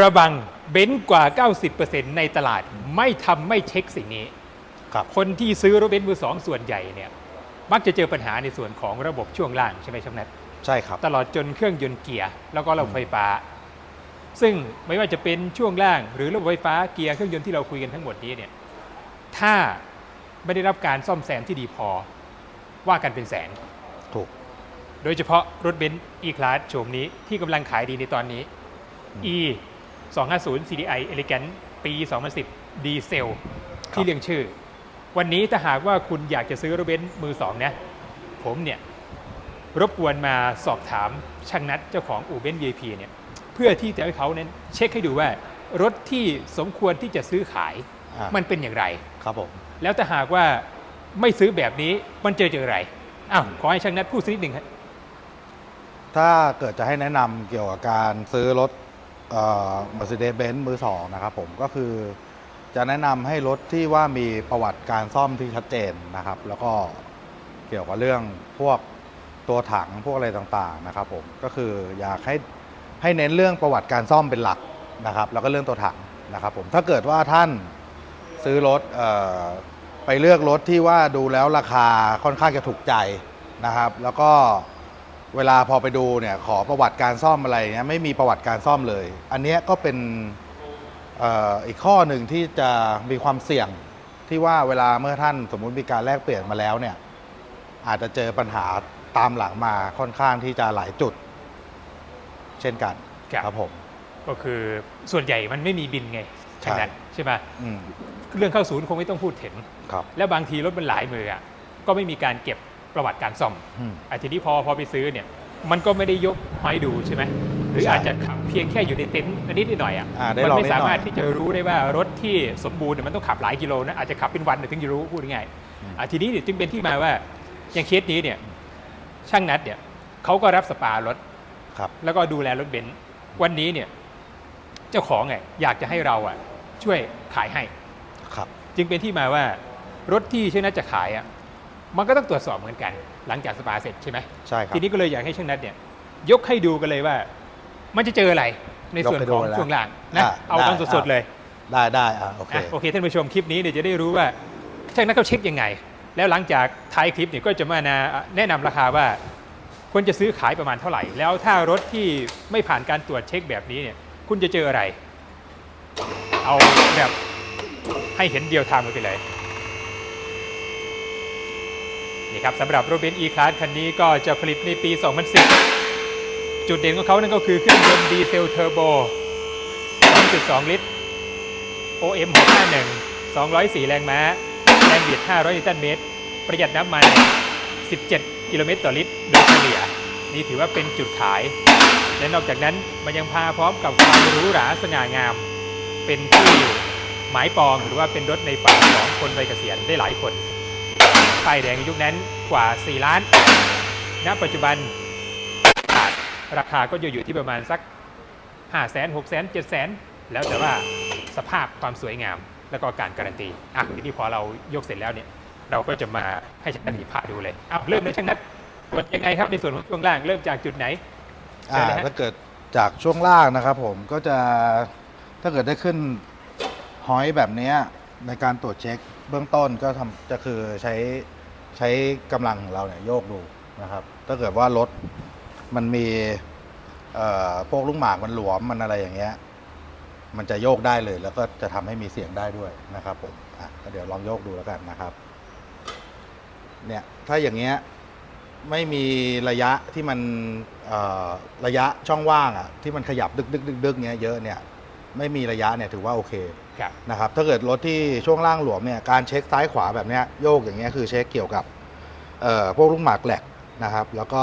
ระบังเบนซ์กว่า 90%ในตลาดไม่ทำไม่เช็คสิ่งนี้ ครับ คนที่ซื้อรถเบนซ์มือสองส่วนใหญ่เนี่ยมักจะเจอปัญหาในส่วนของระบบช่วงล่างใช่ไหมชัมนัทใช่ครับ ตลอดจนเครื่องยนต์เกียร์แล้วก็ระบบไฟฟ้า ซึ่งไม่ว่าจะเป็นช่วงล่าง หรือระบบไฟฟ้าเกียร์เครื่องยนต์ที่เราคุยกันทั้งหมดนี้เนี่ยถ้าไม่ได้รับการซ่อมแซมที่ดีพอว่ากันเป็นแสน ถูก โดยเฉพาะรถเบนซ์ E-Class โฉมนี้ที่กำลังขายดีในตอนนี้ E 250 CDI Elegant ปี 2010 ดีเซล ที่เรียงชื่อ วันนี้ถ้าหากว่าคุณอยากจะซื้อรถเบนซ์มือสองนะ ผมเนี่ย รบกวนมาสอบถามช่างนัดเจ้าของอู่เบนซ์ VIP เนี่ย เพื่อที่จะให้เขานั้นเช็คให้ดูว่ารถที่สมควรที่จะซื้อขายอ่ามันเป็นอย่างไร ครับผม แล้วถ้าหากว่าไม่ซื้อแบบนี้มันเจอเจออะไรอ้าวขอให้ช่างนัดพูดสักนิดหนึ่งครับถ้าเกิดจะให้แนะนำเกี่ยวกับการซื้อรถ เอ่อ Mercedes-Benz มือสองนะครับผมก็คือจะแนะนำให้รถที่ว่ามีประวัติการซ่อมที่ชัดเจนนะครับ แล้วก็เกี่ยวกับเรื่องพวกตัวถังพวกอะไรต่างๆนะครับผมก็คืออยากให้ให้เน้นเรื่องประวัติการซ่อมเป็นหลักนะครับ แล้วก็เรื่องตัวถังนะครับผมถ้าเกิดว่าท่านซื้อรถไปเลือกรถที่ว่าดูแล้วราคาค่อนข้างจะถูกใจนะครับ แล้วก็ เวลาพอไปดูเนี่ยขอประวัติการซ่อมอะไรเงี้ยไม่มีประวัติการซ่อมเลย อันเนี้ยก็เป็นเอ่ออีกข้อหนึ่งที่จะมีความเสี่ยงที่ว่าเวลาเมื่อท่านสมมุติมีการแลกเปลี่ยนมาแล้วเนี่ยอาจจะเจอปัญหาตามหลังมาค่อนข้างที่จะหลายจุด เช่นกันครับ ครับผม ก็คือส่วนใหญ่มันไม่มีบินไงใช่ช่างนัดใช่ไหมอืมเรื่องเข้าศูนย์คงไม่ต้องพูดถึง ครับ แล้วบางทีรถมันหลายมืออะก็ไม่มีการเก็บ ประวัติการซ่อมอืม ไอ้ทีนี้พอพอไปซื้อเนี่ย มันก็ไม่ได้ยกมาให้ดูใช่ไหมหรือใช่อาจจะขับเพียงแค่อยู่ในเต็นท์นิดนิดหน่อยอะอ่าได้มัลองไม่นิดหน่อยสามารถที่จะรู้ได้ว่ารถที่สมบูรณ์เนี่ยมันต้องขับหลายกิโลนะอาจจะขับเป็นวันถึงจะรู้พูดง่ายๆอะทีนี้เนี่ยจึงเป็นที่มาว่าอย่างเคสนี้เนี่ยช่างนัดเนี่ยเขาก็รับสปารถ ครับ แล้วก็ดูแลรถเบนซ์วันนี้เนี่ยเจ้าของไงอยากจะให้เราอะช่วยขายให้ ครับ จึงเป็นที่มาว่ารถที่ช่างนัดจะขายอะ มันก็ต้องตรวจสอบเหมือนกัน หลังจากสปาเสร็จใช่ไหมใช่ครับ ทีนี้ก็เลยอยากให้ช่างนัดเนี่ยยกให้ดูกันเลยว่า มันจะเจออะไรในส่วนยกให้ขดูองเลยนะช่วงล่างนะอะเอาตอนได้สดๆเลย ได้ได้อ่าโอเคอะโอเคท่านผู้ชมคลิปนี้เดี๋ยวจะได้รู้ว่าช่างนัดเขาเช็คยังไง แล้วหลังจากท้ายคลิปเนี่ยก็จะมาแนะนำราคาว่าควรจะซื้อขายประมาณเท่าไหร่ แล้วถ้ารถที่ไม่ผ่านการตรวจเช็คแบบนี้เนี่ย คุณจะเจออะไร เอาแบบให้เห็นเดียวทางไปเลย นี่ครับสำหรับรถเบนซ์ E-Class คันนี้ก็จะผลิตในปี 2010 จุดเด่นของเขานั่นก็คือเครื่องยนต์ดีเซลเทอร์โบ 2.2 ลิตร OM 651 204 แรงม้า แรงบิด 500 นิวตันเมตร ประหยัดน้ำมัน 17 กิโลเมตรต่อลิตร โดยเฉลี่ย นี่ถือว่าเป็นจุดขาย และนอกจากนั้นมันยังพาพร้อมกับความหรูหราสง่างาม เป็นที่หมายปองหรือว่าเป็นรถในฝันของคนวัยเกษียณได้หลายคน ป้ายแดงยุคนั้นกว่า 4 ล้าน ณ ปัจจุบันขาดราคาก็จะอยู่ที่ประมาณสัก 5 0 0 0 0 0 6 0 0 0 0 7 0 0 0 0 แล้วแต่ว่าสภาพความสวยงาม แล้วก็การการันตี อะทีนี้พอเรายกเสร็จแล้วเนี่ย เราก็จะมาให้ช่างนัทพาดูเลยเอาเริ่มเลยช่างนัทตรวจยังไงครับในส่วนของช่วงล่างเริ่มจากจุดไหน อ่าเชิญเลยฮะ ถ้าเกิดจากช่วงล่างนะครับผมก็จะถ้าเกิดได้ขึ้นหอยแบบเนี้ยในการตรวจเช็คเบื้องต้นก็ทำจะคือใช้ ใช้กำลังของเราเนี่ยโยกดูนะครับ ถ้าเกิดว่ารถมันมีพวกลูกหมากมันหลวมมันอะไรอย่างเงี้ย มันจะโยกได้เลย แล้วก็จะทำให้มีเสียงได้ด้วยนะครับผมอะก็เดี๋ยวลองโยกดูแล้วกันนะครับ เนี่ยถ้าอย่างเงี้ยไม่มีระยะที่มันระยะช่องว่างอะที่มันขยับดึกดึกดึกดึกเนี้ยเยอะเนี่ย ไม่มีระยะเนี่ยถือว่าโอเคครับ นะครับถ้าเกิดรถที่ช่วงล่างหลวมเนี่ยการเช็คซ้ายขวาแบบเนี้ยโยกอย่างเงี้ยคือเช็คเกี่ยวกับเอ่อพวกลูกหมากแหลกนะครับ แล้วก็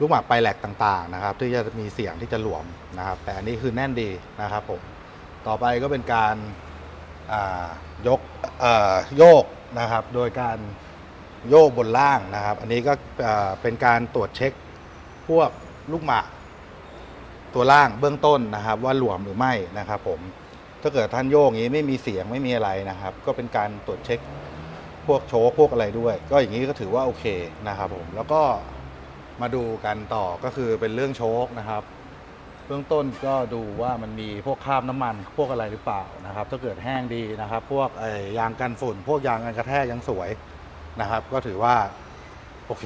ลูกหมากปลายแหลกต่างๆนะครับที่จะมีเสียงที่จะหลวมนะครับ แต่อันนี้คือแน่นดีนะครับผมต่อไปก็เป็นการอ่ายกเอ่อโยกนะครับ โดยการโยกบนล่างนะครับ อันนี้ก็เอ่อเป็นการตรวจเช็คพวกลูกหมาก ตัวล่างเบื้องต้นนะครับ ว่าหลวมหรือไม่นะครับ ผมถ้าเกิดท่านโยกอย่างนี้ไม่มีเสียงไม่มีอะไรนะครับ ก็เป็นการตรวจเช็คพวกโชคพวกอะไรด้วย ก็อย่างนี้ก็ถือว่าโอเคนะครับ ผมแล้วก็มาดูกันต่อก็คือเป็นเรื่องโชคนะครับ เบื้องต้นก็ดูว่ามันมีพวกคราบน้ำมันพวกอะไรหรือเปล่านะครับ ถ้าเกิดแห้งดีนะครับ พวกไอ้ยางกันฝุ่น พวกยางกันกระแทกยังสวยนะครับ ก็ถือว่าโอเค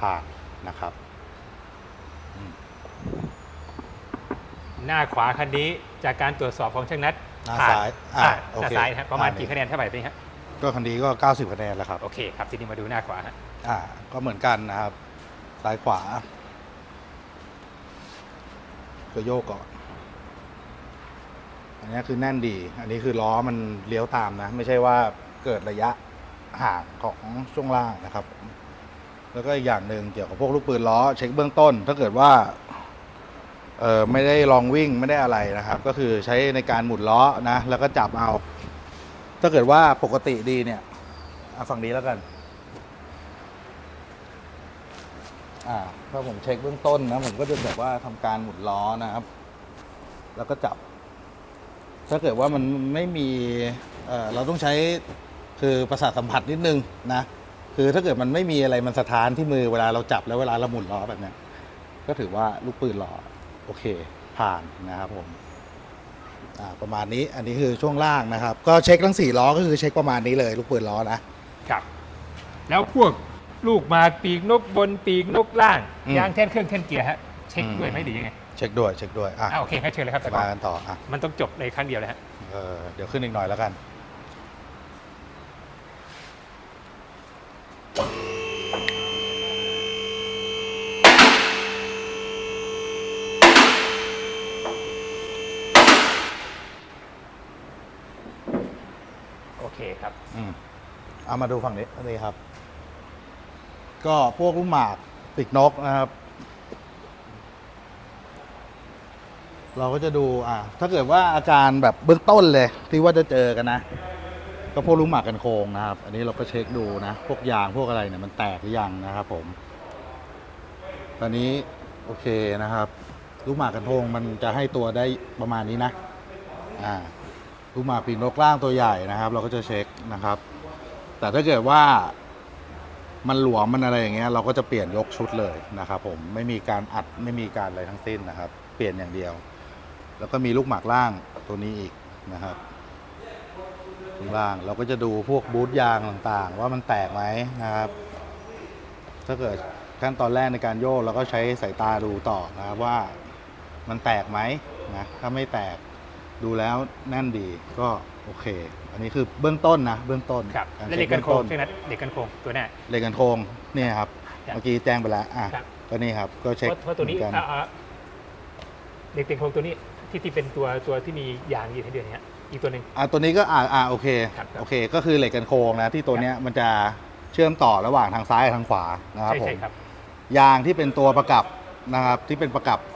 ผ่านนะครับ หน้าขวาคันนี้จากการตรวจสอบของช่างนัดหน้าผ่ซ้ายอ่าอ่าหโอน้าเคซ้ายนะครับประมาณอ่ากี่คะแนนเท่าไหร่พี่ฮะก็คันนี้ก็ 90คะแนนแล้วครับ โอเคครับทีนี้มาดูหน้าขวาฮะอ่า ก็เหมือนกันนะครับ ซ้ายขวาก็โยกก่อน อันนี้คือแน่นดี อันนี้คือล้อมันเลี้ยวตามนะ ไม่ใช่ว่าเกิดระยะห่างของช่วงล่างนะครับ แล้วก็อีกอย่างหนึ่งเกี่ยวกับพวกลูกปืนล้อ เช็คเบื้องต้น ถ้าเกิดว่า เออไม่ได้ลองวิ่งไม่ได้อะไรนะครับ ก็คือใช้ในการหมุนล้อนะแล้วก็จับเอา ถ้าเกิดว่าปกติดีเนี่ยฝั่งนี้แล้วกันอ่าถ้าผมเช็คเบื้องต้นนะผมก็จะแบบว่าทำการหมุนล้อนะครับ แล้วก็จับ ถ้าเกิดว่ามันไม่มีเออเราต้องใช้คือประสาทสัมผัสนิดนึงนะคือถ้าเกิดมันไม่มีอะไรมันสะท้านที่มือเวลาเราจับแล้วเวลาเราหมุนล้อแบบนี้ก็ถือว่าลูกปืนล้อ โอเคผ่านนะครับผมอ่าประมาณนี้อันนี้คือช่วงล่างนะครับ ก็เช็คทั้งสี่ล้อก็คือเช็คประมาณนี้เลย ลูกปืนล้อนะครับ แล้วพวกลูกหมากปีกนกบนปีกนกล่างอืมยางแท่นเครื่องแท่นเกียร์ฮะเช็คอืมด้วยไหมหรือยังไงเช็คด้วยเช็คด้วยอะอ่าโอเคครับเชิญเลยครับแต่ก่อมานกันต่ออะมันต้องจบในครั้งเดียวเลยฮะเออเดี๋ยวขึ้นอีกหน่อยแล้วกัน โอเคครับ อืม เอามาดูฝั่งนี้นี่ครับ ก็พวกลูกหมากปีกนกนะครับ เราก็จะดูอ่าถ้าเกิดว่าอาการแบบเบื้องต้นเลย ที่ว่าจะเจอกันนะ ก็พวกลูกหมากกันโคงนะครับ อันนี้เราก็เช็คดูนะ พวกยางพวกอะไรเนี่ยมันแตกหรือยังนะครับผมตอนนี้โอเคนะครับ ลูกหมากกันโคงมันจะให้ตัวได้ประมาณนี้นะ อ่า ลูกหมากปีกนกล่างตัวใหญ่นะครับ เราก็จะเช็คนะครับ แต่ถ้าเกิดว่ามันหลวมมันอะไรอย่างเงี้ยเราก็จะเปลี่ยนยกชุดเลยนะครับ ผมไม่มีการอัดไม่มีการอะไรทั้งสิ้นนะครับ เปลี่ยนอย่างเดียว แล้วก็มีลูกหมากล่างตัวนี้อีกนะครับล่างเราก็จะดูพวกบูทยางต่างๆ ว่ามันแตกไหมนะครับ ถ้าเกิดขั้นตอนแรกในการโยกเราก็ใช้สายตาดูต่อนะครับว่ามันแตกไหมนะถ้าไม่แตก ดูแล้วแน่นดีก็โอเค อันนี้คือเบื้องต้นนะเบื้องต้นครับารและช็เหล็กกันโครงบื้ใช่ไหมเหล็กกันโครงตัวหน้า เหล็กกันโครงเนี่ยครับครับเมื่อกี้แจ้งไปแล้วอะครับ ก็นี่ครับก็เช็คเพราะเพราะตัวนี้เหมือนกันอ่าอ่าเหล็กกันโครงตัวนี้ที่ที่เป็นตัวตัวที่มียางยืดให้เดือนนี้ฮะอีกตัวหนึ่ง อะตัวนี้ก็อ่าอ่าโอเคครับครับโอเค ก็คือเหล็กกันโครงนะที่ตัวเนี้ยมันจะเชื่อมต่อระหว่างทางซ้ายกับทางขวานะครับใช่ผใช่มครับ ยางที่เป็นตัวประกับนะครับที่เป็นประกับใช่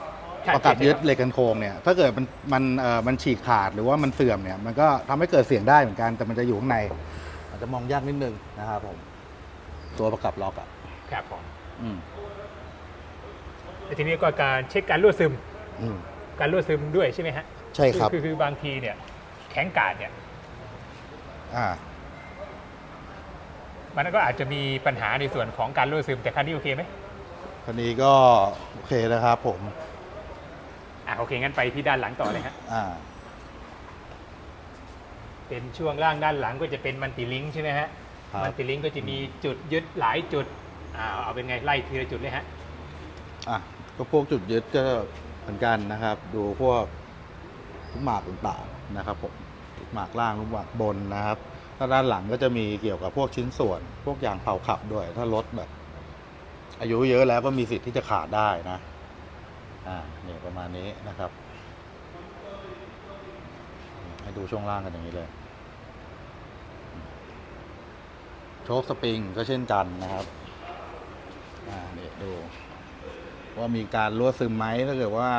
ประกับใช่ยึดครับเหล็กกันโครงเนี่ยถ้าเกิดมันมันเอ่อมันฉีกขาดหรือว่ามันเสื่อมเนี่ยมันก็ทำให้เกิดเสียงได้เหมือนกันแต่มันจะอยู่ข้างในอาจจะมองยากนิดนึงนะครับผมตัวประกับล็อกอะครับผมอืมแต่ทีนี้ก็การเช็คการรั่วซึม อืมการรั่วซึมด้วยใช่ไหมฮะใช่ครับ อคือบางทีเนี่ย แข็งกาดเนี่ย อ่า มันก็อาจจะมีปัญหาในส่วนของการรั่วซึมแต่คันนี้โอเคไหม คันนี้ก็โอเคนะครับผมอะ โอเคงั้นไปที่ด้านหลังต่อเลยฮะอ่าเป็นช่วงล่างด้านหลังก็จะเป็นมันติลิงก์ใช่ไหมฮะครับ มันติลิงก์ก็จะมีจุดยึดหลายจุดอ่าเอาเป็นไงไล่ทีละจุดเลยฮะอะก็พวกจุดยึดก็เหมือนกันนะครับ ดูพวกลูกหมากต่างๆนะครับผมลูกหมากล่างลูกหมากบนนะครับถ้าด้านหลังก็จะมีเกี่ยวกับพวกชิ้นส่วน พวกยางเผาขับด้วย ถ้ารถแบบ อายุเยอะแล้วก็มีสิทธิ์ที่จะขาดได้นะ อ่าเนี่ยประมาณนี้นะครับ ให้ดูช่วงล่างกันอย่างนี้เลย โชคสปริงก็เช่นกันนะครับอ่าเนี่ยดู ว่ามีการรั่วซึมไหมถ้าเกิดว่า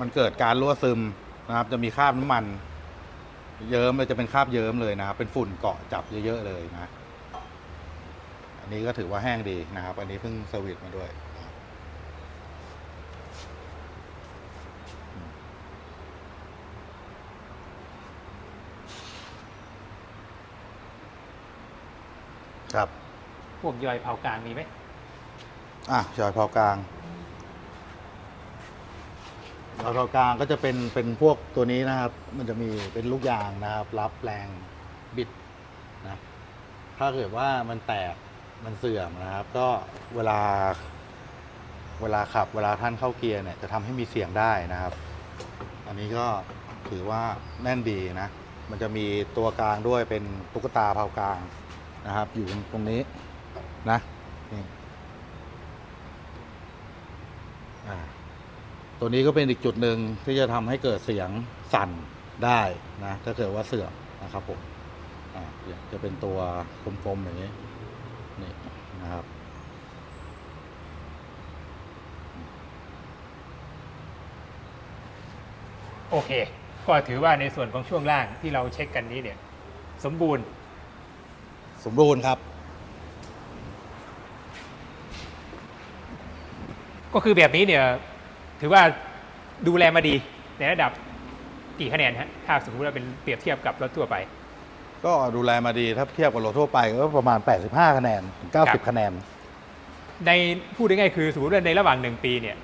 มันเกิดการรั่วซึมนะครับ จะมีคราบน้ำมัน เยิ้มเลยจะเป็นคราบเยิ้มเลยนะครับ เป็นฝุ่นเกาะจับเยอะๆเลยนะ อันนี้ก็ถือว่าแห้งดีนะครับ อันนี้เพิ่งเซอร์วิสมาด้วย ครับครับพวกยอยเผากลางมีไหมอะจอยเผากลางรเราตรงกลางก็จะเป็นเป็นพวกตัวนี้นะครับ มันจะมีเป็นลูกยางนะครับ รับแรงบิดนะถ้าเกิดว่ามันแตกมันเสื่อมนะครับ ก็เวลา เวลาขับ เวลาท่านเข้าเกียร์เนี่ยจะทำให้มีเสียงได้นะครับ อันนี้ก็ถือว่าแน่นดีนะ มันจะมีตัวกลางด้วยเป็นตุ๊กตาเผากลาง นะครับ อยู่ตรงนี้นะนี่ตัวนี้ก็เป็นอีกจุดหนึ่งที่จะทำให้เกิดเสียงสั่นได้นะถ้าเกิดว่าเสื่อมนะครับผมจะเป็นตัวกลมๆอย่างนี้นี่นะครับโอเค ก็ถือว่าในส่วนของช่วงล่างที่เราเช็คกันนี้เนี่ย สมบูรณ์ สมบูรณ์ครับ ก็คือแบบนี้เนี่ยถือว่าดูแลมาดีในระดับกี่คะแนนฮะถ้าสมมติว่าเป็นเปรียบเทียบกับรถทั่วไป ก็ดูแลมาดีถ้าเทียบกับรถทั่วไปก็ประมาณ 85 คะแนนถึงครับ 90 คะแนน ในพูดง่ายๆคือสมมติว่าในระหว่างหนึ่งปีเนี่ย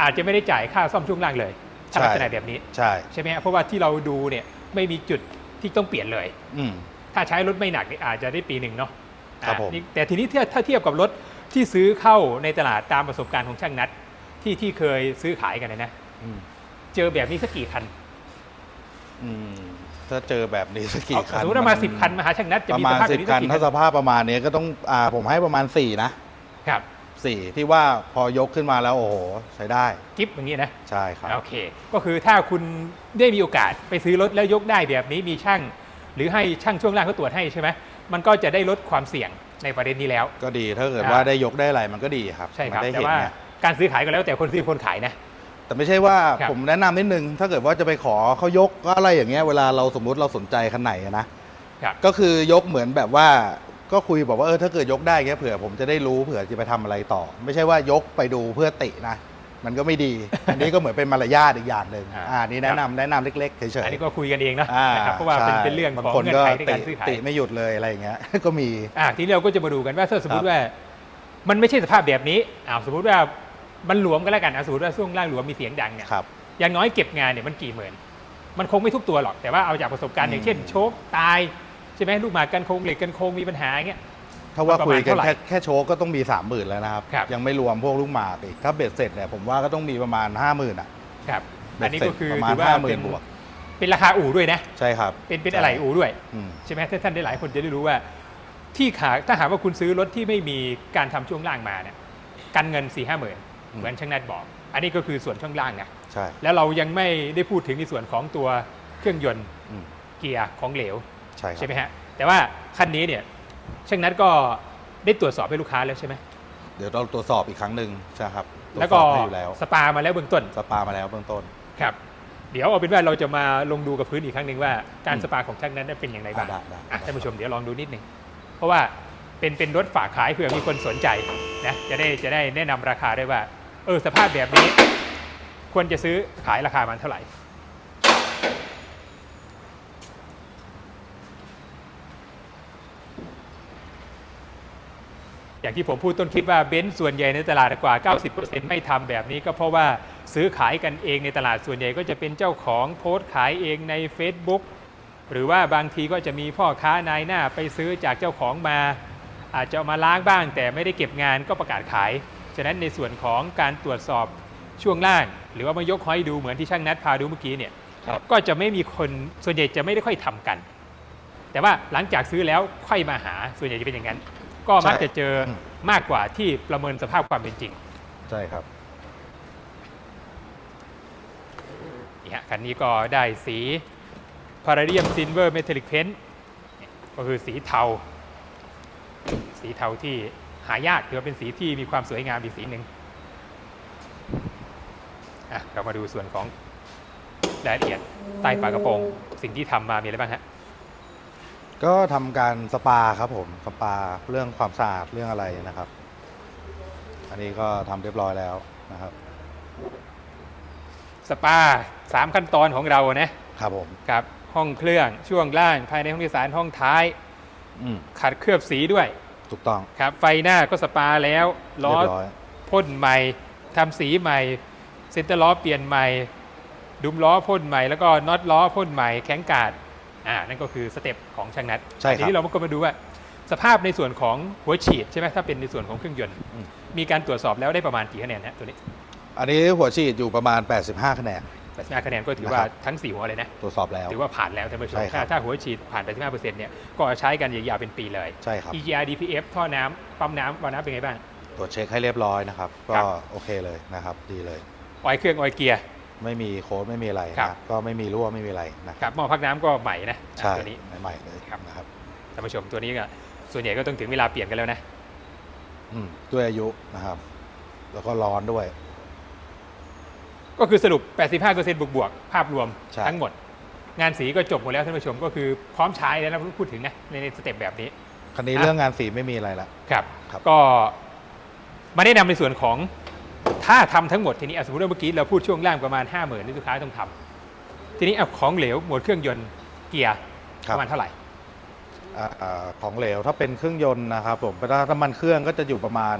อาจจะไม่ได้จ่ายค่าซ่อมช่วงล่างเลยถ้าใช่ ลักษณะแบบนี้ ใช่ ใช่ไหมฮะเพราะว่าที่เราดูเนี่ยไม่มีจุดที่ต้องเปลี่ยนเลย อืม ถ้าใช้รถไม่หนักเนี่ยอาจจะได้ปีหนึ่งเนาะครับอ่าผม นี่แต่ทีนี้ถ้าถ้าเทียบกับรถที่ซื้อเข้าในตลาดตามประสบการณ์ของช่างนัดที่ที่เคยซื้อขายกันเนยนะอืมเจอแบบนี้สักกี่คันอืมถ้าเจอแบบนี้สักกี่เอาคันสมมติว่ามาสิบคันมาหาช่างนัดจะประมีมาสณภาพแบสิบบนี้คัสันกกี่ถ้าสภาพประมาณนี้ก็ต้องอ่าผมให้ประมาณ4นะครับ4ที่ว่าพอยกขึ้นมาแล้วโอ้โหใช้ได้กิฟต์อย่างนี้นะ ใช่ครับ โอเค ก็คือถ้าคุณได้มีโอกาสไปซื้อรถแล้วยกได้แบบนี้มีช่าง หรือให้ช่างช่วงล่างเขาตรวจให้ใช่ไหมมันก็จะได้ลดความเสี่ยงในประเด็นนี้แล้ว ก็ดีถ้าเกิดอ่าว่าได้ยกได้อะไรมันก็ดีครับใช่ครับมันได้แต่เห็นว่าเนี่ยการซื้อขายก็แล้วแต่คนซื้อคนขายนะแต่ไม่ใช่ว่าครับผมแนะนำนิดนึง ถ้าเกิดว่าจะไปขอเขายกก็อะไรอย่างเงี้ยเวลาเราสมมุติเราสนใจคันไหนอะนะครับก็คือยกเหมือนแบบว่าก็คุยบอกว่าเออถ้าเกิดยกได้เงี้ยเผื่อผมจะได้รู้เผื่อจะไปทำอะไรต่อ ไม่ใช่ว่ายกไปดูเพื่อตินะ มันก็ไม่ดี อันนี้ก็เหมือนเป็นมารยาทอีกอย่างหนึ่งอ่าอ่านี่แนะนำแนะนำเล็กๆเฉยๆอันนี้ก็คุยกันเองนะอ่านะครับเพราะว่าเป็นใช่เป็นเรื่องบางของคนเงื่อนก็ไขในติการซื้อขายติไม่หยุดเลยอะไรอย่างเงี้ย ก็มี อ่าทีนี้เราก็จะมาดูกันว่าถ้าสมมติครับว่า มันไม่ใช่สภาพแบบนี้อ้าวสมมติว่ามันหลวมก็แล้วกันอะสมมติว่าช่วงล่างหลวมมีเสียงดังเนี่ย ครับ อย่างน้อยเก็บงานเนี่ยมันกี่หมื่น มันคงไม่ทุกตัวหรอก แต่ว่าเอาจากประสบการณ์อืมอย่างเช่นโชคตาย ใช่ไหมลูกหมากกันโคงเหล็กกันโคงมีปัญหาอย่างเงี้ย ถ้าว่าประคุมาณยกันเท่าไหร่แค่แค่โชว์ก็ต้องมีสามหมื่นแล้วนะครับครับ ยังไม่รวมพวกลูกหมากอีก ถ้าเบ็ดเสร็จเนี่ยผมว่าก็ต้องมีประมาณห้าหมื่นอะครับเบ็อัดนนี้เสร็จก็คือประมาณถือว่าห้าหมื่เป็นนบวก เป็นราคาอู่ด้วยนะ ใช่ครับ เป็นเป็นอะไรอู่ด้วยอืมใช่ไหมถ้าท่านได้หลายคนจะได้รู้ว่า ที่ขาถ้าหากว่าคุณซื้อรถที่ไม่มีการทำช่วงล่างมาเนี่ยกันเงิน4ี่ห้าหมื่นอืมเหมือนช่างนัดบอก อันนี้ก็คือส่วนช่วงล่างนะใช่แล้วเรายังไม่ได้พูดถึงในส่วนของตัวเครื่องยนต์อืมเกียร์ของเหลวใช่ครัใช่บไหมฮะแต่ว่าคันนี้เนี่ย ช่างนัดก็ได้ตรวจสอบให้ลูกค้าแล้วใช่ไหม เดี๋ยวเราตรวจสอบอีกครั้งหนึ่งใช่ครับตรแล้วจสก็อบให้อยู่แล้วสปามาแล้วเบื้องต้น สปามาแล้วเบื้องต้น ครับ เดี๋ยวเอาเป็นว่าเราจะมาลงดูกับพื้นอีกครั้งหนึ่งว่าการอืมสปาของช่างนั้นเป็นอย่างไรบ้างได้ได้อะได้ ท่านผู้ชมเดี๋ยวลองดูนิดหนึ่งเพราะว่าเป็นเป็นรถฝากขายเผื่อมีคนสนใจนะจะได้จะได้แนะนำราคาได้ว่า เออสภาพแบบนี้ ควรจะซื้อขายราคามันเท่าไหร่ อย่างที่ผมพูดต้นคลิปว่าเบนซ์ส่วนใหญ่ในตลาดกว่า 90%ไม่ทำแบบนี้ก็เพราะว่าซื้อขายกันเองในตลาดส่วนใหญ่ก็จะเป็นเจ้าของโพสต์ขายเองใน Facebook หรือว่าบางทีก็จะมีพ่อค้านายหน้าไปซื้อจากเจ้าของมา อาจจะเอามาล้างบ้าง แต่ไม่ได้เก็บงานก็ประกาศขาย ฉะนั้นในส่วนของการตรวจสอบช่วงล่าง หรือว่ามายกห้อยดูเหมือนที่ช่างนัดพาดูเมื่อกี้เนี่ยครับก็จะไม่มีคนส่วนใหญ่จะไม่ได้ค่อยทำกัน แต่ว่าหลังจากซื้อแล้วค่อยมาหาส่วนใหญ่จะเป็นอย่างนั้น ก็มักจะเจออมมากกว่าที่ประเมินสภาพความเป็นจริง ใช่ครับนี่ฮะคันนี้ก็ได้สีพาราเดียมซินเวอร์เมทัลลิกเพนก็คือสีเทา สีเทาที่หายากถือว่าเป็นสีที่มีความสวยงามอีกสีหนึ่งอะเรามาดูส่วนของรายละเอียดใต้ฝากระโปรง สิ่งที่ทำมามีอะไรบ้างฮะ ก็ทำการสปาครับผมสปาเรื่องความสะอาดเรื่องอะไรนะครับ อันนี้ก็ทำเรียบร้อยแล้วนะครับ สปาสามขั้นตอนของเรานะครับผมกับห้องเครื่องช่วงล่างภายในห้องโดยสารห้องท้ายอืมขัดเคลือบสีด้วยถูกต้องครับ ไฟหน้าก็สปาแล้วล้เรีอยบร้อย พ่นใหม่ทำสีใหม่เซ็นเตอร์ล้อเปลี่ยนใหม่ ดุมล้อพ่นใหม่แล้วก็น็อตล้อพ่นใหม่แข็งกาด อ่านั่นก็คือสเต็ปของช่างนัดใช่ครับทีนี้เราก็มาดูว่าสภาพในส่วนของหัวฉีดใช่ไหมถ้าเป็นในส่วนของเครื่องยนต์ อืม มีการตรวจสอบแล้วได้ประมาณกี่คะแนนฮะตัวนี้อันนี้หัวฉีดอยู่ประมาณ 85 คะแนน 85คะแนนก็ถือว่านะครับ ทั้ง 4 หัวเลยนะ ตรวจสอบแล้ว ถือว่าผ่านแล้วท่านผู้ชมใช่ครับ ถ้าถ้าหัวฉีดผ่าน85%เนี่ยก็ใช้กันยาวๆเป็นปีเลย ใช่ครับ EGR DPF ท่อน้ำปั๊มน้ำวาล์วน้ำเป็นไงบ้าง ตรวจเช็คให้เรียบร้อยนะครับ ก็ครับ โอเคเลยนะครับ ดีเลย ออยล์เครื่องออยล์เกียร์ ไม่มีโค้ดไม่มีอะไรครับ นะก็ไม่มีรั่วไม่มีอะไรนะครับหม้อพักน้ำก็ใหม่นะใช่ตัวนี้ ใหม่ๆเลยครับ นะครับท่านผู้ชมตัวนี้ก็ส่วนใหญ่ก็ต้องถึงเวลาเปลี่ยนกันแล้วนะ อืมด้วยอายุนะครับ แล้วก็ร้อนด้วย ก็คือสรุป 85%บวกบวกๆภาพรวมใช่ ทั้งหมด งานสีก็จบหมดแล้วท่านผู้ชมก็คือพร้อมใช้แล้วนะพูดถึงนะในในสเต็ปแบบนี้ คันนี้อะ เรื่องงานสีไม่มีอะไรละ ครับ ครับ ก็มาแนะนำในส่วนของ ถ้าทำทั้งหมดทีนี้อะสมมติว่าเมื่อกี้เราพูดช่วงล่างประมาณ 5 0,000ที่ลูกค้าต้องทำทีนี้เอาของเหลวหมวดเครื่องยนต์เกียร์คปรับระมาณเท่าไหร่อ่าอ่าของเหลวถ้าเป็นเครื่องยนต์นะครับผมถ้าน้ำมันเครื่องก็จะอยู่ประมาณ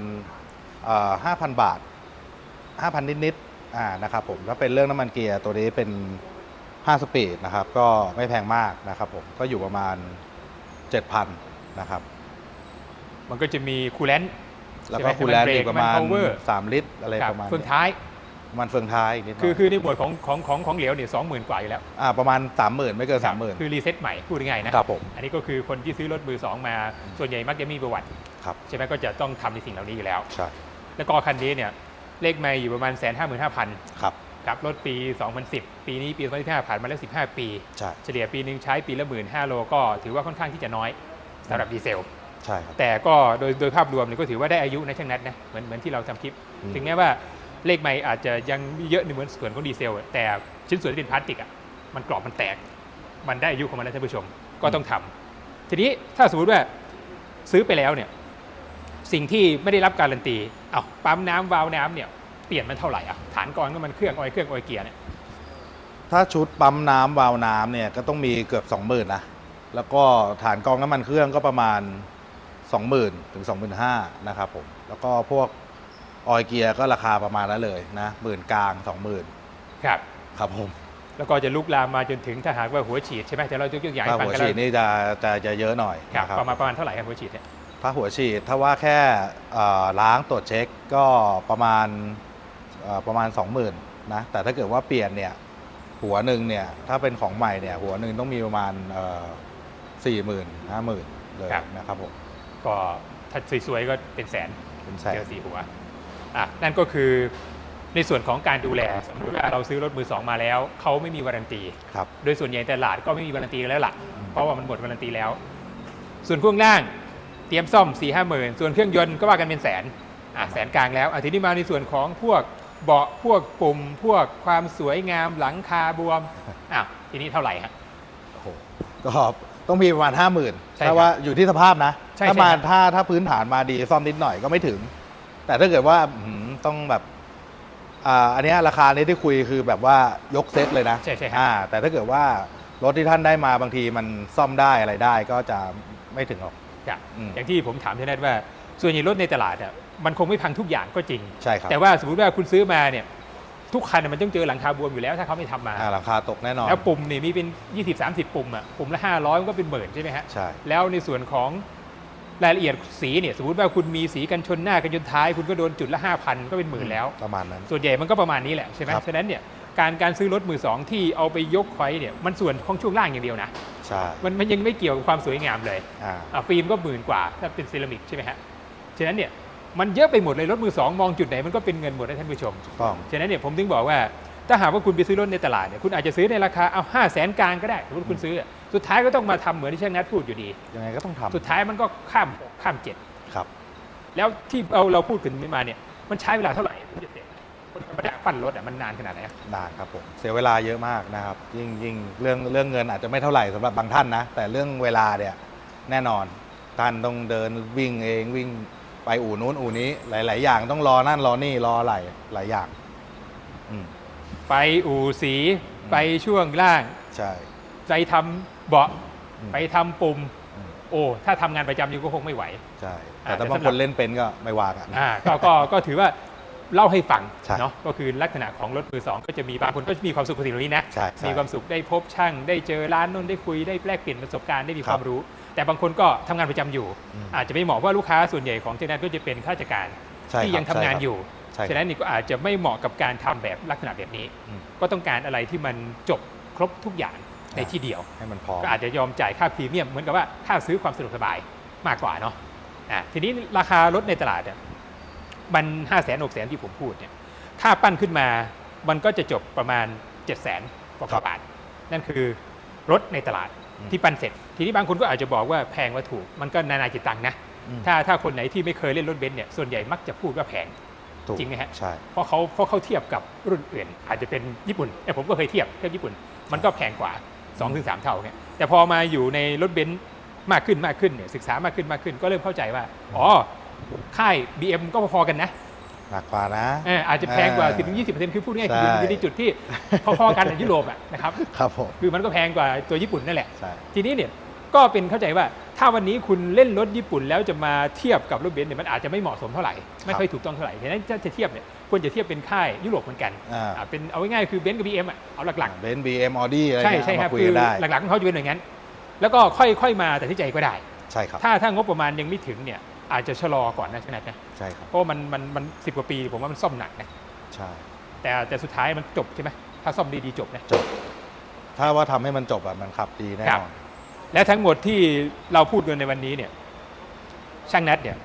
ห้าพันบาทห้าพันนิดๆอ่านะครับผมถ้าเป็นเรื่องน้ำมันเกียร์ตัวนี้เป็น5สปีดนะครับก็ไม่แพงมากนะครับผมก็อยู่ประมาณ 7,000นะครับมันก็จะมีคูลเลนต์ แล้วก็ใช่ไหมคูลแลนด์น้ำมันเบรกอีกประมาณน้ำมัน power 3ลิตรอะไรครับประมาณเฟืองนี้ท้ายมันเฟืองท้ายอีกนิดหน่คืออยคือในหมวดของของของของเหลวเนี่ยสองหมื่นกว่าอยู่แล้วอ่าประมาณ 30,000 ไม่เกิน30,000คือรีเซ็ตใหม่พูดง่ายๆนะครับผมอันนี้ก็คือคนที่ซื้อรถมือสองมา ส่วนใหญ่มักจะมีประวัติครับใช่ไหมก็จะต้องทำในสิ่งเหล่านี้อยู่แล้วใช่แล้วก็คันนี้เนี่ยเลขไม่อยู่ประมาณแสนห้าหมื่นห้าพันครับกับรถปี 2010 ปีนี้ปี2015ผ่านมาแล้ว 15 ปีใช่เฉลี่ยปีหนึ่งใช้ปีละหมื่นห้าโลก็ถือว่าค่อนข้างที่จะน้อยสำหรับดีเซล ใช่ครับ แต่ก็โดยโดยภาพรวมเนี่ยก็ถือว่าได้อายุนะช่างนัดนะเหมือนเหมือนที่เราทำคลิป อืม ถึงแม้ว่าเลขไม่อาจจะยังเยอะในเหมือนส่วนของดีเซลอะแต่ชิ้นส่วนที่เป็นพลาสติกอะมันกรอบมันแตก มันได้อายุของมันแล้วท่านผู้ชมก็ต้องทำทีนี้ถ้าสมมติว่าซื้อไปแล้วเนี่ยสิ่งที่ไม่ได้รับการันตีเอาปั๊มน้ำวาล์วน้ำเนี่ยเปลี่ยนมันเท่าไหร่อะฐานกรก็มันเครื่องออยล์เครื่องออยล์เกียร์เนี่ยถ้าชุดปั๊มน้ำวาล์วน้ำเนี่ยก็ต้องมีเกือบ 20,000นะแล้วก็ฐานกรองน้ำมันเครื่องก็ประมาณ 20,000 ถึง 25,000นะครับผม แล้วก็พวกออยล์เกียร์ก็ราคาประมาณนั้นเลยนะหมื่นกลาง 20,000 ครับ ครับผม แล้วก็จะลุกลามมาจนถึงถ้าหากว่าหัวฉีดใช่ไหมแต่เรายกตัวอย่างถ้าให้ฟังหัวกันฉีแล้วดนี่จะจะจะเยอะหน่อยครับนะครับประมาณประมาณเท่าไหร่ครับหัวฉีดเนี่ยถ้าหัวฉีดถ้าว่าแค่เอ่อล้างตรวจเช็คก็ประมาณเอ่อประมาณ 20,000นะแต่ถ้าเกิดว่าเปลี่ยนเนี่ยหัวหนึ่งเนี่ยถ้าเป็นของใหม่เนี่ยหัวหนึ่งต้องมีประมาณสี่หมื่นห้าหมื่นเลยนะครับผม ก็ถ้าสวยๆก็เป็นแสนเป็นแสเจนอสี่หัวอะนั่นก็คือในส่วนของการดูแลสมมติว่าเราซื้อรถมือสองมาแล้วเขาไม่มีวารันตี ครับ โดยส่วนใหญ่ตลาดก็ไม่มีวารันตีแล้วล่ะ อืม เพราะว่ามันหมดวารันตีแล้ว ส่วนพ่วงล่างเตรียมซ่อม4ี่ห้าหมื่นส่วนเครื่องยนต์ก็ว่ากันเป็นแสนอะแสนกลางแล้วอะทีนี้มาในส่วนของพวกเบาะพวกปุ่ม พวกความสวยงามหลังคาบวมอะทีนี้เท่าไหร่ฮะ โอ้โหก็ต้องมีประมาณห้าหมื่นใช่ครับ ถ้าว่าอยู่ที่สภาพนะใช่ถ้ามาใช่ครับถ้าถ้าพื้นฐานมาดีซ่อมนิดหน่อยก็ไม่ถึง แต่ถ้าเกิดว่าอื้อหือต้องแบบอ่าอันเนี้ยราคานี้ที่คุยคือแบบว่ายกเซตเลยนะใช่ใช่ครับ อ่าแต่ถ้าเกิดว่ารถที่ท่านได้มาบางทีมันซ่อมได้อะไรได้ก็จะไม่ถึงหรอก ครับอืม อย่างที่ผมถามเทนเนตว่า ส่วนใหญ่รถในตลาดอะมันคงไม่พังทุกอย่างก็จริง ใช่ครับแต่ว่าสมมติว่าคุณซื้อมาเนี่ยทุกคันนะมันต้องเจอหลังคาบวมอยู่แล้วถ้าเขาไม่ทำมา อ่าราคาตกแน่นอนแล้วปุ่มนี่มีเป็น 20-30 ปุ่มอะปุ่มละ 500มันก็เป็นหมื่นใช่ไหมฮะ ใช่ แล้วในส่วนของ รายละเอียดสีเนี่ยสมมติว่าคุณมีสีกันชนหน้ากันชนท้าย คุณก็โดนจุดละ 5,000 ก็เป็นหมื่นแล้ว ประมาณนั้น ส่วนใหญ่มันก็ประมาณนี้แหละใช่ไหมครับ ฉะนั้นเนี่ยการการซื้อรถมือสองที่เอาไปยกไว้เนี่ยมันส่วนของช่วงล่างอย่างเดียวนะใช่มันมันยังไม่เกี่ยวกับความสวยงามเลยอ่าอะฟิล์มก็หมื่นกว่าถ้าเป็นเซรามิกใช่ไหมฮะฉะนั้นเนี่ยมันเยอะไปหมดเลยรถมือสองมองจุดไหนมันก็เป็นเงินหมดนะท่านผู้ชม ถูกต้อง ฉะนั้นเนี่ยผมถึงบอกว่า ถ้าหากว่าคุณไปซื้อรถในตลาดเนี่ยคุณอาจจะซื้อในราคาเอาห้าแสนกลางก็ได้สมมติคุณซื้ออะสุดท้ายก็ต้องมาทำเหมือนที่ช่างนัดพูดอยู่ดี ยังไงก็ต้องทำสุดท้ายมันก็ข้ามหกข้ามเจ็ดครับ แล้วที่เราเราพูดถึงมาเนี่ยมันใช้เวลาเท่าไหร่ถึงจะเสร็จคนธรรมดาปั้นรถอะมันนานขนาดไหนอะนานครับผมเสียเวลาเยอะมากนะครับ ยิ่งยิ่งเรื่องเรื่องเงินอาจจะไม่เท่าไหร่สำหรับบางท่านนะ แต่เรื่องเวลาเนี่ยแน่นอนท่านต้องเดินวิ่งเองวิ่งไปอู่นู้นอู่นี้หลาย ๆ อย่างต้องรอนั่นรอนี่รอหลายหลายอย่างอืม ไปอู่สีไปช่วงล่าง ใช่ ไปทำเบาะอืม ไปทำปุ่มอืมโอ้ถ้าทำงานประจำอยู่ก็คงไม่ไหว ใช่อ่าแต่ถ้าแต่บางสำหครับนเล่นเป็นก็ไม่ว่ากัน อ่าก็ก็ก็ถือว่าเล่าให้ฟังใช่เนาะก็คือลักษณะของรถมือสองก็จะมีบางคนก็จะมีความสุขกับสิ่งเหล่านี้นะใช่ใช่มีความสุขได้พบช่าง ได้เจอร้านนู้นได้คุยได้แลกเปลี่ยนประสบการณ์ได้มีคครับวามรู้ แต่บางคนก็ทำงานประจำอยู่ อืมอาจจะไม่เหมาะเพราะลูกค้าส่วนใหญ่ของเจนันก็จะเป็นข้าราชการ ใช่ที่ครับยังทำงานใช่ครับ อยู่ ใช่ครับฉะนั้นนี่ก็อาจจะไม่เหมาะกับการทำแบบลักษณะแบบนี้ อืมก็ต้องการอะไรที่มันจบครบทุกอย่างในอ่า ที่เดียว ให้มันพร้อมก็อาจจะยอมจ่ายค่าพรีเมียมเหมือนกับว่าค่าซื้อความสะดวกสบายมากกว่าเนาะอะทีนี้ราคารถในตลาดเนี่ยมันห้าแสนหกแสนที่ผมพูดเนี่ยถ้าปั้นขึ้นมามันก็จะจบประมาณ7จ็ดแสนกว่าบาท นั่นคือรถในตลาดอืม ที่ปั้นเสร็จ ทีนี้บางคนก็อาจจะบอกว่าแพงว่าถูก มันก็นานาจิตตังค์นะ อืม ถ้าถ้าคนไหนที่ไม่เคยเล่นรถเบนซ์เนี่ยส่วนใหญ่มักจะพูดว่าแพงถูก จริงไหมฮะใช่เพราะเขาเพราะเขาเทียบกับรุ่นอื่น อาจจะเป็นญี่ปุ่นแต่ผมก็เคยเทียบเทียบญี่ปุ่น มันก็แพงกว่า2อถึงสเท่าเนี่ยแต่พอมาอยู่ในรถเบนซ์มากขึ้นมากขึ้นเนี่ยศึกษามากขึ้นมากขึ้นก็เริ่มเข้าใจว่าอ๋อค่าย BM ก็พอๆกันนะหนักกว่านะเอออาจจะแพงกว่าเออ10-20%คือพูดง่ายๆใช่คืออยู่ในจุดที่พอๆกันในยุโรปอะนะครับครับผมคือมันก็แพงกว่าตัวญี่ปุ่นนั่นแหละใช่ทีนี้เนี่ยก็เป็นเข้าใจว่า ถ้าวันนี้คุณเล่นรถญี่ปุ่นแล้วจะมาเทียบกับรถเบนซ์เนี่ยมันอาจจะไม่เหมาะสมเท่าไหร่ไม่ค่อยถูกต้องเท่าไหร่ฉะนั้นถ้าจะเทียบเนี่ยควรจะเทียบเป็นค่ายยุโรปเหมือนกันอ่าอ่าเป็นเอาง่ายๆคือเบนซ์กับบีเอ็มอะเอาหลักเบนซ์บีเอ็มออดี้อะไรๆใช่เงี้ยใช่ครับมาคุยคืกันได้หลักๆของเขาจะเป็นอย่างนั้น แล้วก็ค่อยๆมาแต่ที่ใจก็ได้ใช่ครับถ้าถ้างบประมาณยังไม่ถึงเนี่ยอาจจะชะลอก่อนนะชนะนะใช่ครับเพราะว่ามันมันมันสิบกว่าปีผมว่ามันซ่อมหนักนะใช่แต่แต่สุดท้ายมันจบใช่ไหมถ้าซ่อมดีๆจบนะจบถ้าว่าทำให้มันจบอะมันขับดีแน่ครับนอน และทั้งหมดที่เราพูดกันในวันนี้เนี่ยช่างนัดเนี่ย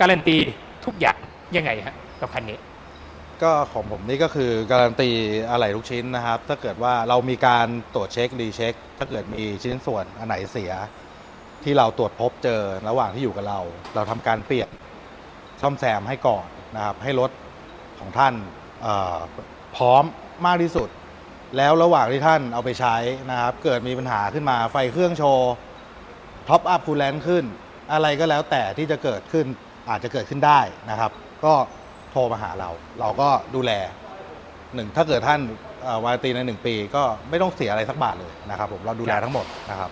การันตีทุกอย่างยังไงฮะกับคันนี้ ก็ของผมนี่ก็คือการันตีอะไหล่ทุกชิ้นนะครับ ถ้าเกิดว่าเรามีการตรวจเช็ครีเช็ค ถ้าเกิดมีชิ้นส่วนอันไหนเสีย ที่เราตรวจพบเจอระหว่างที่อยู่กับเรา เราทำการเปลี่ยนซ่อมแซมให้ก่อนนะครับ ให้รถของท่านพร้อมมากที่สุด แล้วระหว่างที่ท่านเอาไปใช้นะครับ เกิดมีปัญหาขึ้นมาไฟเครื่องโชว์ท็อปอัพคูลแลนต์ขึ้น อะไรก็แล้วแต่ที่จะเกิดขึ้นอาจจะเกิดขึ้นได้นะครับ ก็โทรมาหาเรา เราก็ดูแลหนึ่งถ้าเกิดท่านเอ่อวารันตีในหนึ่งปี ก็ไม่ต้องเสียอะไรสักบาทเลยนะครับผมเราดูแลทั้งหมดนะครับ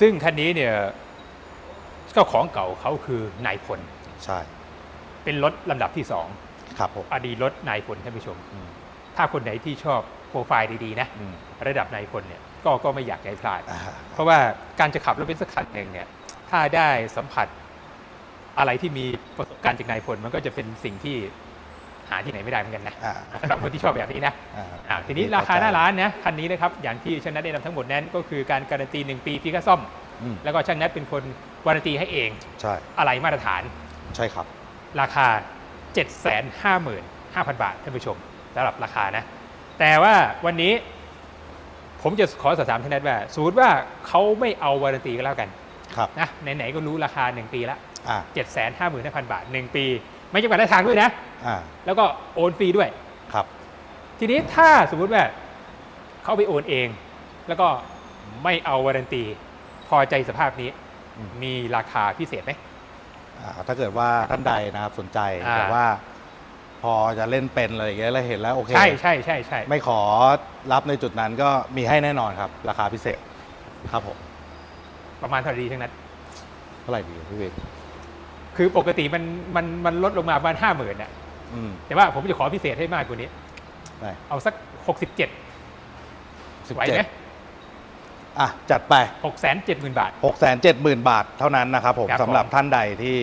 ซึ่งคันนี้เนี่ยเจ้าของเก่าเขาคือนายพลใช่ เป็นรถลำดับที่สองครับผมอดีตรถนายพลท่านผู้ชมอืมถ้าคนไหนที่ชอบโปรไฟล์ดีๆนะอืม ระดับนายพลเนี่ยก็ก็ไม่อยากให้พลาด อ่าเพราะว่าการจะขับรถเป็นสักคันหนึ่งเนี่ยถ้าได้สัมผัสอะไรที่มีประสบการณ์จากนายพลมันก็จะเป็นสิ่งที่หาที่ไหนไม่ได้เหมือนกันนะอ่าสำหรับคนที่ชอบแบบนี้นะอ่าอ่าทีนี้ราคาหน้าร้านนะคันนี้นะครับอย่างที่ช่างนัทได้นำทั้งหมดนั้น ก็คือการการันตี 1 ปีฟรีค่าซ่อม อืมแล้วก็ช่างนัทเป็นคนวารันตีให้เองใช่ อะไรมาตรฐาน ใช่ครับ ราคา 755,000 บาทท่านผู้ชมสำหรับราคานะ แต่ว่าวันนี้ผมจะขอสอบถามท่านนัทว่าสมมติว่าเขาไม่เอาวารันตีก็แล้วกันครับนะไหนๆก็รู้ราคา 1 ปีละอ่า755,000บาท 1 ปี ไม่จำกัดระยะทางด้วยนะอ่าแล้วก็โอนฟรีด้วยครับ ทีนี้ถ้าสมมุติว่าเขาไปโอนเอง แล้วก็ไม่เอาวารันตี พอใจสภาพนี้อืมมีราคาพิเศษไหมอ่าถ้าเกิดว่าท่านใดนะครับสนใจอ่าแต่ว่า พอจะเล่นเป็นอะไรอย่างเงี้ยแล้วเห็นแล้วโอเคใช่ใช่ใช่ใช่ไม่ขอรับในจุดนั้นก็มีให้แน่นอนครับ ราคาพิเศษครับผมประมาณเท่าไหร่ดีทั้งนั้นเท่าไหร่ดีพี่เวกคือปกติมันมันมันลดลงมาประมาณห้าหมื่นอะอืมแต่ว่าผมจะขอพิเศษให้มากกว่านี้ ได้เอาสัก67สิบไหวเจ็ดไหมอะจัดไป670,000บาท 6 7 0 0 0 0 บาทเท่านั้นนะครับผมครับสำหรับผมท่านใดที่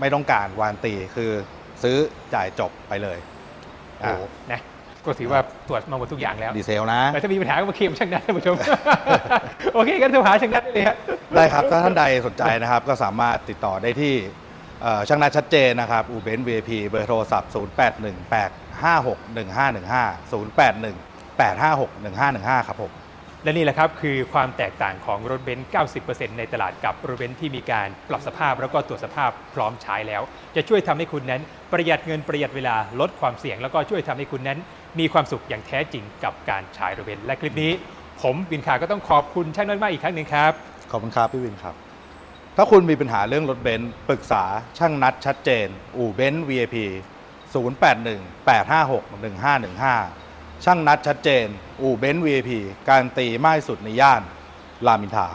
ไม่ต้องการวารันตีคือ ซื้อจ่ายจบไปเลยโอ้โหนะก็ถือว่าตรวจมาหมดทุกอย่างแล้ว ดีเซลนะ แต่ถ้ามีปัญหาก็มาเคลมช่างนัดท่านผู้ชม โอเคกันโทรหาช่างนัดได้เลยฮะ ได้ครับถ้าท่านใดสนใจนะครับ ก็สามารถติดต่อได้ที่เอ่อช่างนัดชัดเจนนะครับอูเบน VIP เบอร์โทรศัพท์ 0818561515 0818561515 ครับผม และนี่แหละครับคือความแตกต่างของรถเบนซ์ 90%ในตลาดกับรถเบนซ์ที่มีการปรับสภาพแล้วก็ตรวจสภาพพร้อมใช้แล้ว จะช่วยทำให้คุณนั้นประหยัดเงินประหยัดเวลาลดความเสี่ยง แล้วก็ช่วยทำให้คุณนั้น มีความสุขอย่างแท้จริงกับการใช้รถเบนซ์และคลิปนี้ ผมบินคาก็ต้องขอบคุณช่างน้อยมากอีกครั้งหนึ่งครับ ขอบคุณครับพี่วินครับ ถ้าคุณมีปัญหาเรื่องรถเบนซ์ปรึกษาช่างนัดชัดเจน อู่เบนซ์ VIP 0818561515 ช่างนัดชัดเจน อู่เบนซ์ VIP การันตีมากที่สุดในย่านรามอินทรา